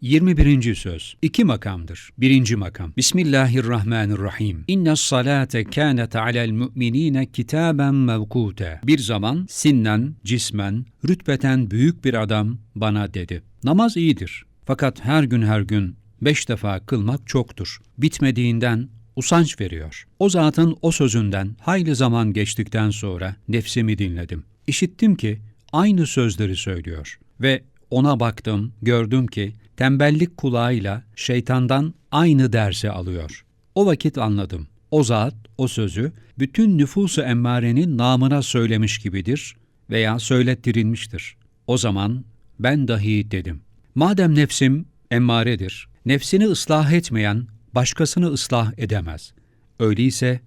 21. söz. İki makamdır. Birinci makam. Bismillahirrahmanirrahim. İnne salate kânet alel müminine kitaben mevkûte. Bir zaman sinnen, cismen, rütbeten büyük bir adam bana dedi. Namaz iyidir. Fakat her gün her gün beş defa kılmak çoktur. Bitmediğinden usanç veriyor. O zatın o sözünden hayli zaman geçtikten sonra nefsimi dinledim. İşittim ki aynı sözleri söylüyor ve ona baktım, gördüm ki tembellik kulağıyla şeytandan aynı dersi alıyor. O vakit anladım. O zat, o sözü bütün nüfusu emmarenin namına söylemiş gibidir veya söylettirilmiştir. O zaman ben dahi dedim. Madem nefsim emmaredir, nefsini ıslah etmeyen başkasını ıslah edemez. Öyleyse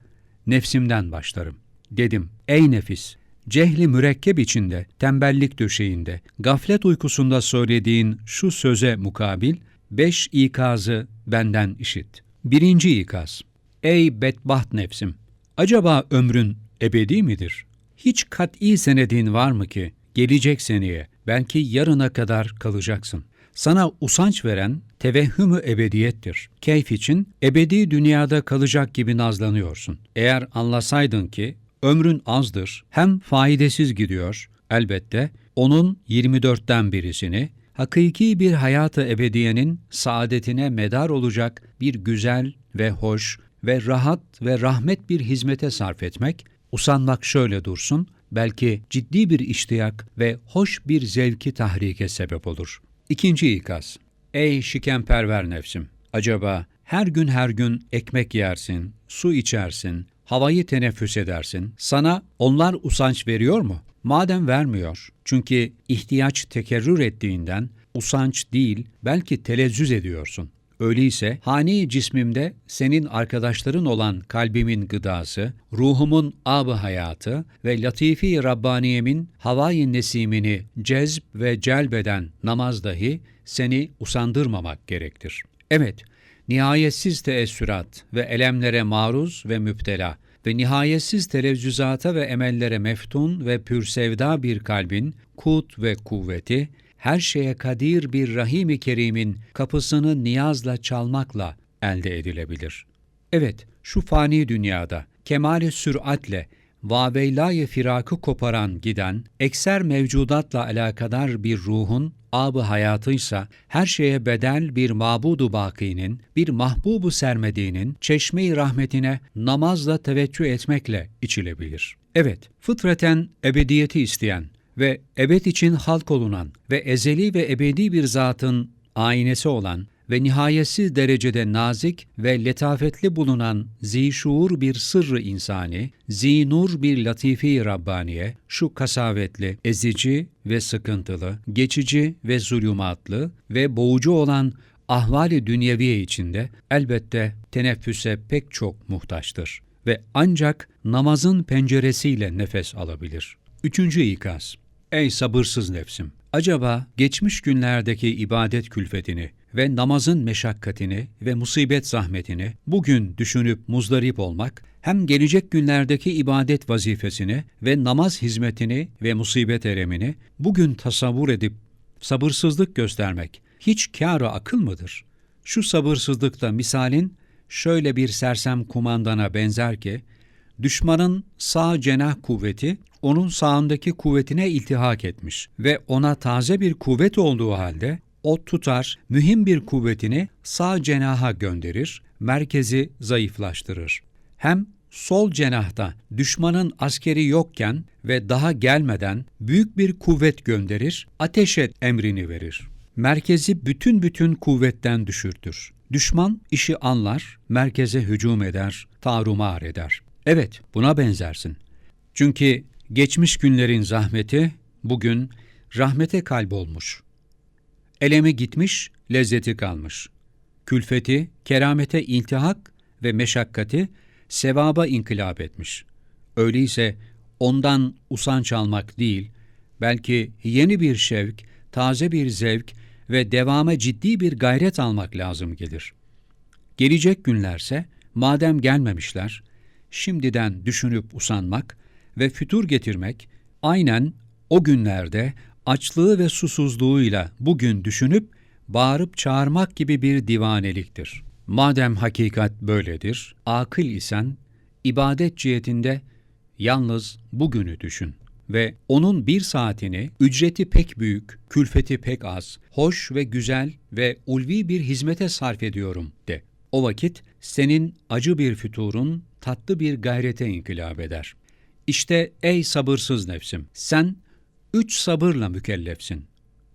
nefsimden başlarım. Dedim, ey nefis, cehli mürekkep içinde, tembellik döşeğinde, gaflet uykusunda söylediğin şu söze mukabil, beş ikazı benden işit. Birinci ikaz, ey bedbaht nefsim, acaba ömrün ebedi midir? Hiç kat'i senedin var mı ki, gelecek seneye, belki yarına kadar kalacaksın. Sana usanç veren tevehhümü ebediyettir. Keyf için ebedi dünyada kalacak gibi nazlanıyorsun. Eğer anlasaydın ki ömrün azdır, hem faydasız gidiyor, elbette onun 24'ten birisini, hakiki bir hayatı ebediyenin saadetine medar olacak bir güzel ve hoş ve rahat ve rahmet bir hizmete sarf etmek, usanmak şöyle dursun, belki ciddi bir iştiyak ve hoş bir zevki tahrike sebep olur. İkinci ikaz. Ey şikenperver nefsim! Acaba her gün her gün ekmek yersin, su içersin, havayı teneffüs edersin. Sana onlar usanç veriyor mu? Madem vermiyor, çünkü ihtiyaç tekerrür ettiğinden usanç değil, belki telezzüz ediyorsun. Öyleyse hani cismimde senin arkadaşların olan kalbimin gıdası, ruhumun ab hayatı ve latifi Rabbaniyemin havai nesimini cezb ve celbeden namaz dahi seni usandırmamak gerektir. Evet, nihayetsiz teessürat ve elemlere maruz ve müptela ve nihayetsiz telezzüzata ve emellere meftun ve pürsevda bir kalbin kut ve kuvveti, her şeye kadir bir Rahim-i Kerim'in kapısını niyazla çalmakla elde edilebilir. Evet, şu fani dünyada kemali süratle vaveylâ firakı koparan giden, ekser mevcudatla alakadar bir ruhun ab hayatıysa, her şeye bedel bir mabudu bakinin, bir mahbubu sermediğinin çeşme-i rahmetine namazla teveccüh etmekle içilebilir. Evet, fıtraten ebediyeti isteyen ve ebed için halk olunan ve ezeli ve ebedi bir zatın aynesi olan ve nihayetsiz derecede nazik ve letafetli bulunan zişuur bir sırrı insani, zinur bir latifi Rabbaniye, şu kasavetli, ezici ve sıkıntılı, geçici ve zulümatlı ve boğucu olan ahvali dünyeviye içinde elbette teneffüse pek çok muhtaçtır ve ancak namazın penceresiyle nefes alabilir. Üçüncü ikaz. Ey sabırsız nefsim! Acaba geçmiş günlerdeki ibadet külfetini ve namazın meşakkatini ve musibet zahmetini bugün düşünüp muzdarip olmak, hem gelecek günlerdeki ibadet vazifesini ve namaz hizmetini ve musibet eremini bugün tasavvur edip sabırsızlık göstermek hiç kâr akıl mıdır? Şu sabırsızlıkta misalin şöyle bir sersem kumandana benzer ki, düşmanın sağ cenah kuvveti onun sağındaki kuvvetine iltihak etmiş ve ona taze bir kuvvet olduğu halde o tutar, mühim bir kuvvetini sağ cenaha gönderir, merkezi zayıflaştırır. Hem sol cenahta düşmanın askeri yokken ve daha gelmeden büyük bir kuvvet gönderir, ateş et emrini verir. Merkezi bütün bütün kuvvetten düşürtür. Düşman işi anlar, merkeze hücum eder, tarumar eder. Evet, buna benzersin. Çünkü geçmiş günlerin zahmeti bugün rahmete kalbolmuş. Elemi gitmiş, lezzeti kalmış. Külfeti, keramete iltihak ve meşakkati sevaba inkılap etmiş. Öyleyse ondan usanç almak değil, belki yeni bir şevk, taze bir zevk ve devame ciddi bir gayret almak lazım gelir. Gelecek günlerse, madem gelmemişler, şimdiden düşünüp usanmak ve fütur getirmek, aynen o günlerde açlığı ve susuzluğuyla bugün düşünüp bağırıp çağırmak gibi bir divaneliktir. Madem hakikat böyledir, akıl isen ibadet cihetinde yalnız bugünü düşün ve onun bir saatini ücreti pek büyük, külfeti pek az, hoş ve güzel ve ulvi bir hizmete sarf ediyorum de. O vakit senin acı bir füturun tatlı bir gayrete inkılap eder. İşte ey sabırsız nefsim, sen üç sabırla mükellefsin.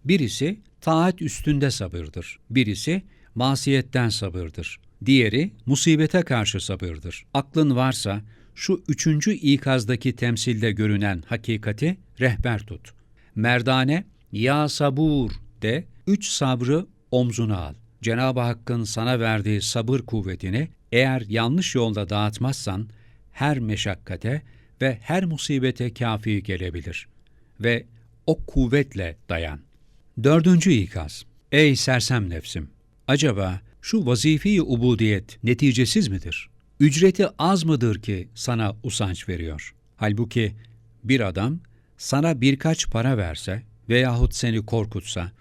Birisi taat üstünde sabırdır. Birisi masiyetten sabırdır. Diğeri musibete karşı sabırdır. Aklın varsa şu üçüncü ikazdaki temsilde görünen hakikati rehber tut. Merdane, ya sabur de üç sabrı omzuna al. Cenab-ı Hakk'ın sana verdiği sabır kuvvetini eğer yanlış yolda dağıtmazsan her meşakkate ve her musibete kafi gelebilir. Ve o kuvvetle dayan. Dördüncü ikaz. Ey sersem nefsim! Acaba şu vazifi ubudiyet neticesiz midir? Ücreti az mıdır ki sana usanç veriyor? Halbuki bir adam sana birkaç para verse veyahut seni korkutsa,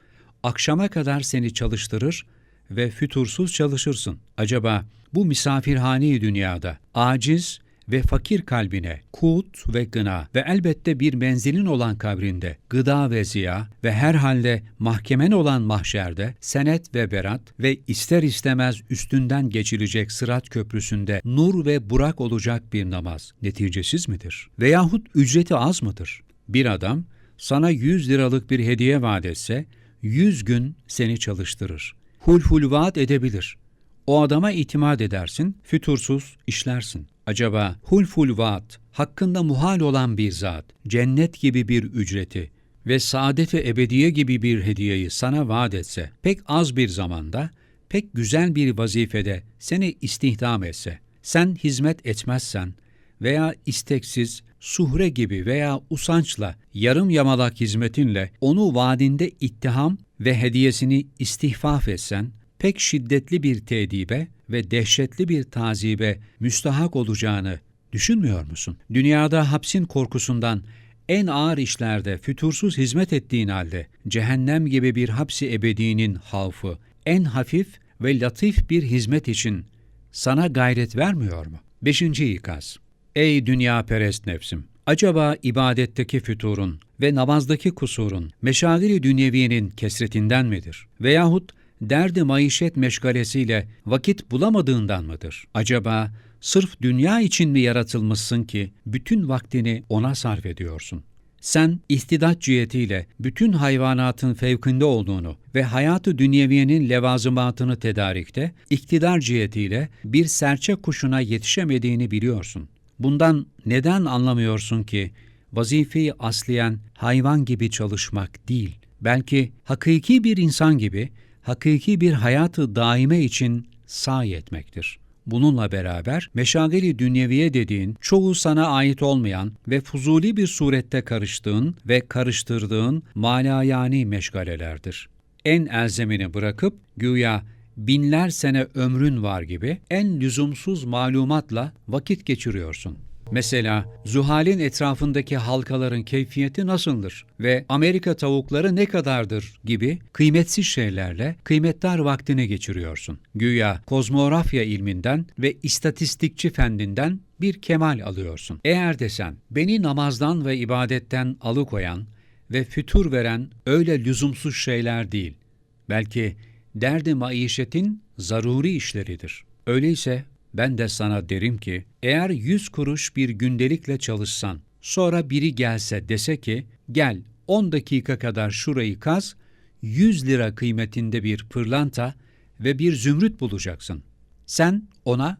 akşama kadar seni çalıştırır ve fütursuz çalışırsın. Acaba bu misafirhane dünyada aciz ve fakir kalbine kut ve gına ve elbette bir menzilin olan kabrinde gıda ve ziya ve herhalde mahkemen olan mahşerde senet ve berat ve ister istemez üstünden geçilecek sırat köprüsünde nur ve burak olacak bir namaz neticesiz midir? Veyahut ücreti az mıdır? Bir adam sana 100 liralık bir hediye vaat etse 100 gün seni çalıştırır. Hulhul vaat edebilir. O adama itimat edersin, fütursuz işlersin. Acaba hulful vaat, hakkında muhal olan bir zat, cennet gibi bir ücreti ve saadet-i ebediye gibi bir hediyeyi sana vaat etse, pek az bir zamanda, pek güzel bir vazifede seni istihdam etse, sen hizmet etmezsen veya isteksiz, suhre gibi veya usançla, yarım yamalak hizmetinle onu vaadinde ittiham ve hediyesini istihfaf etsen, pek şiddetli bir tedibe ve dehşetli bir tazibe müstahak olacağını düşünmüyor musun? Dünyada hapsin korkusundan en ağır işlerde fütursuz hizmet ettiğin halde cehennem gibi bir hapsi ebedinin havfı en hafif ve latif bir hizmet için sana gayret vermiyor mu? Beşinci ikaz. Ey dünya perest nefsim! Acaba ibadetteki füturun ve namazdaki kusurun meşagiri dünyeviyenin kesretinden midir? Veyahut derdi maişet meşgalesiyle vakit bulamadığından mıdır? Acaba sırf dünya için mi yaratılmışsın ki bütün vaktini ona sarf ediyorsun? Sen ihtidat cihetiyle bütün hayvanatın fevkinde olduğunu ve hayatı dünyeviyenin levazımatını tedarikte, iktidar cihetiyle bir serçe kuşuna yetişemediğini biliyorsun. Bundan neden anlamıyorsun ki vazifeyi asliyen hayvan gibi çalışmak değil, belki hakiki bir insan gibi hakiki bir hayatı daime için sahi etmektir. Bununla beraber meşageli dünyeviye dediğin çoğu sana ait olmayan ve fuzuli bir surette karıştığın ve karıştırdığın malayani meşgalelerdir. En elzemini bırakıp güya binler sene ömrün var gibi en lüzumsuz malumatla vakit geçiriyorsun. Mesela zuhalin etrafındaki halkaların keyfiyeti nasıldır ve Amerika tavukları ne kadardır gibi kıymetsiz şeylerle kıymetdar vaktini geçiriyorsun. Güya kozmografya ilminden ve istatistikçi fendinden bir kemal alıyorsun. Eğer desen beni namazdan ve ibadetten alıkoyan ve fütur veren öyle lüzumsuz şeyler değil. Belki derdi maişetin zaruri işleridir. Öyleyse ben de sana derim ki, eğer yüz kuruş bir gündelikle çalışsan, sonra biri gelse dese ki, gel 10 dakika kadar şurayı kaz, 100 lira kıymetinde bir pırlanta ve bir zümrüt bulacaksın. Sen ona,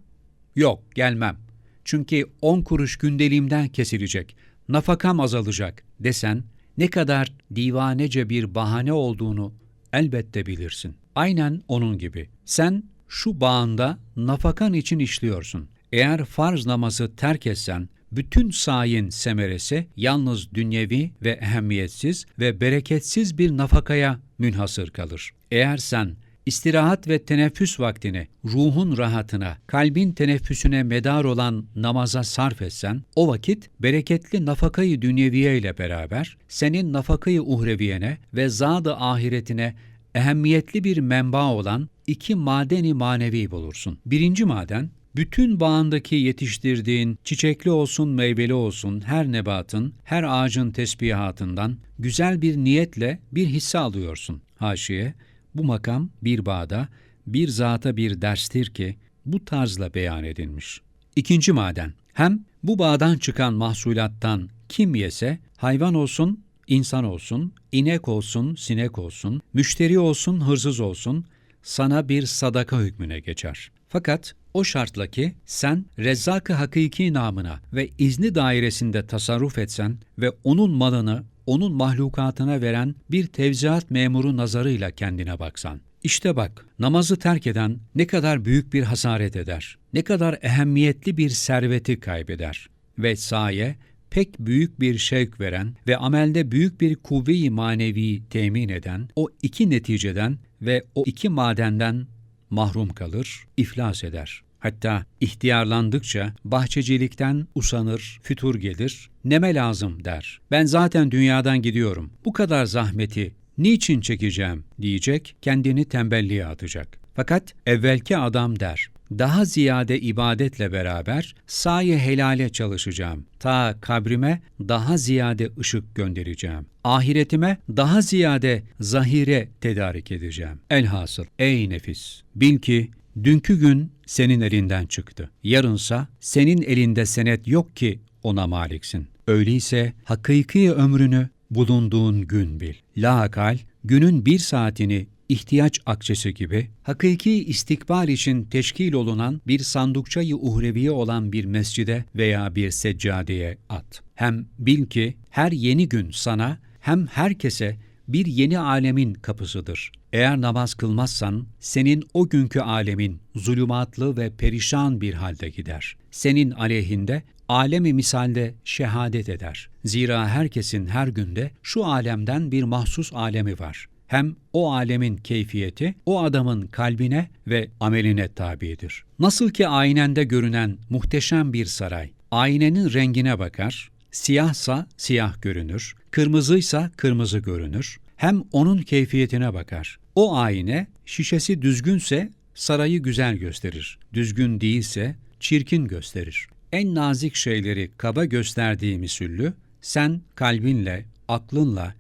yok gelmem. Çünkü 10 kuruş gündeliğimden kesilecek, nafakam azalacak desen, ne kadar divanece bir bahane olduğunu elbette bilirsin. Aynen onun gibi. Sen şu bağında nafakan için işliyorsun. Eğer farz namazı terk etsen, bütün sayin semeresi yalnız dünyevi ve ehemmiyetsiz ve bereketsiz bir nafakaya münhasır kalır. Eğer sen istirahat ve teneffüs vaktini ruhun rahatına, kalbin teneffüsüne medar olan namaza sarf etsen, o vakit bereketli nafakayı dünyeviye ile beraber senin nafakayı uhreviyene ve zad ahiretine ehemmiyetli bir menba olan iki madeni manevi bulursun. Birinci maden, bütün bağındaki yetiştirdiğin çiçekli olsun meyveli olsun her nebatın, her ağacın tesbihatından güzel bir niyetle bir hisse alıyorsun. Haşiye, bu makam bir bağda, bir zata bir derstir ki bu tarzla beyan edilmiş. İkinci maden, hem bu bağdan çıkan mahsulattan kim yese, hayvan olsun, insan olsun, inek olsun, sinek olsun, müşteri olsun, hırsız olsun, sana bir sadaka hükmüne geçer. Fakat o şartla ki sen Rezzak-ı Hakiki namına ve izni dairesinde tasarruf etsen ve onun malını onun mahlukatına veren bir tevziat memuru nazarıyla kendine baksan. İşte bak, namazı terk eden ne kadar büyük bir hasaret eder, ne kadar ehemmiyetli bir serveti kaybeder ve saye pek büyük bir şevk veren ve amelde büyük bir kuvve-i manevi temin eden o iki neticeden ve o iki madenden mahrum kalır, iflas eder. Hatta ihtiyarlandıkça bahçecilikten usanır, fütur gelir, neme lazım der. Ben zaten dünyadan gidiyorum. Bu kadar zahmeti niçin çekeceğim diyecek, kendini tembelliğe atacak. Fakat evvelki adam der, daha ziyade ibadetle beraber saye helale çalışacağım. Ta kabrime daha ziyade ışık göndereceğim. Ahiretime daha ziyade zahire tedarik edeceğim. Elhasıl ey nefis bil ki dünkü gün senin elinden çıktı. Yarınsa senin elinde senet yok ki ona maliksin. Öyleyse hakiki ömrünü bulunduğun gün bil. Lahakal günün bir saatini ihtiyaç akçesi gibi hakiki istikbal için teşkil olunan bir sandukçayı uhreviye olan bir mescide veya bir seccadeye at. Hem bil ki her yeni gün sana hem herkese bir yeni alemin kapısıdır. Eğer namaz kılmazsan senin o günkü alemin zulümatlı ve perişan bir halde gider. Senin aleyhinde alemi misalde şehadet eder. Zira herkesin her günde şu alemden bir mahsus alemi var. Hem o alemin keyfiyeti o adamın kalbine ve ameline tabidir. Nasıl ki aynende görünen muhteşem bir saray, aynenin rengine bakar, siyahsa siyah görünür, kırmızıysa kırmızı görünür, hem onun keyfiyetine bakar. O ayna şişesi düzgünse sarayı güzel gösterir. Düzgün değilse çirkin gösterir. En nazik şeyleri kaba gösterdiği misüllü, sen kalbinle, aklınla,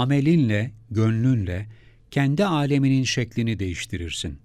amelinle, gönlünle kendi aleminin şeklini değiştirirsin.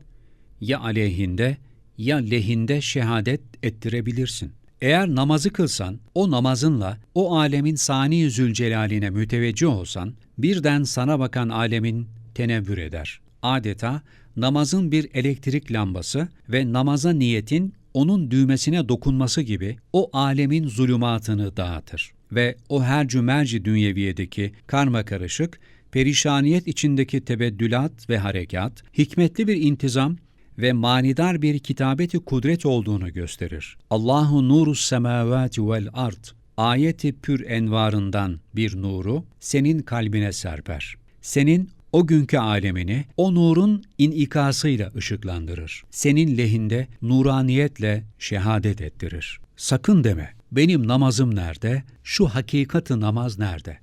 Ya aleyhinde ya lehinde şehadet ettirebilirsin. Eğer namazı kılsan, o namazınla o alemin sani zülcelaline müteveccih olsan, birden sana bakan alemin tenevvür eder. Adeta namazın bir elektrik lambası ve namaza niyetin onun düğmesine dokunması gibi o alemin zulümatını dağıtır. Ve o her cümerci dünyeviyedeki karma karışık, perişaniyet içindeki tebeddülat ve harekat, hikmetli bir intizam ve manidar bir kitabeti kudret olduğunu gösterir. Allahu nuru semavati vel ard ayeti pür envarından bir nuru senin kalbine serper. Senin o günkü alemini o nurun inikasıyla ışıklandırır. Senin lehinde nuraniyetle şehadet ettirir. Sakın deme, benim namazım nerede, şu hakikati namaz nerede?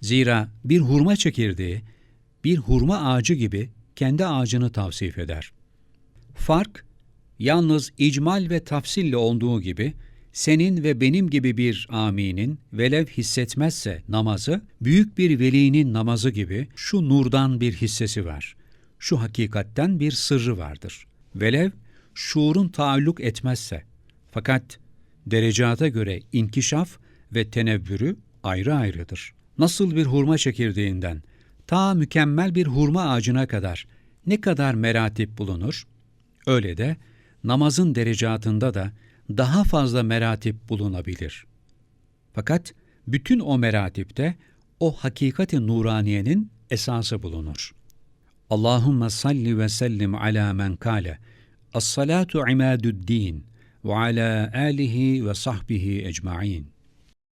Zira bir hurma çekirdeği, bir hurma ağacı gibi kendi ağacını tavsif eder. Fark, yalnız icmal ve tafsille olduğu gibi, senin ve benim gibi bir aminin velev hissetmezse namazı, büyük bir velinin namazı gibi şu nurdan bir hissesi var. Şu hakikatten bir sırrı vardır. Velev şuurun taalluk etmezse. Fakat derecata göre inkişaf ve tenevvürü ayrı ayrıdır. Nasıl bir hurma çekirdeğinden ta mükemmel bir hurma ağacına kadar ne kadar meratip bulunur, öyle de namazın derecatında da daha fazla meratip bulunabilir. Fakat bütün o meratipte o hakikati nuraniyenin esası bulunur. Allahumme salli ve sellim ala men kale Es-salatu imadu'd-din ve ala alihi ve sahbihi ecmaîn.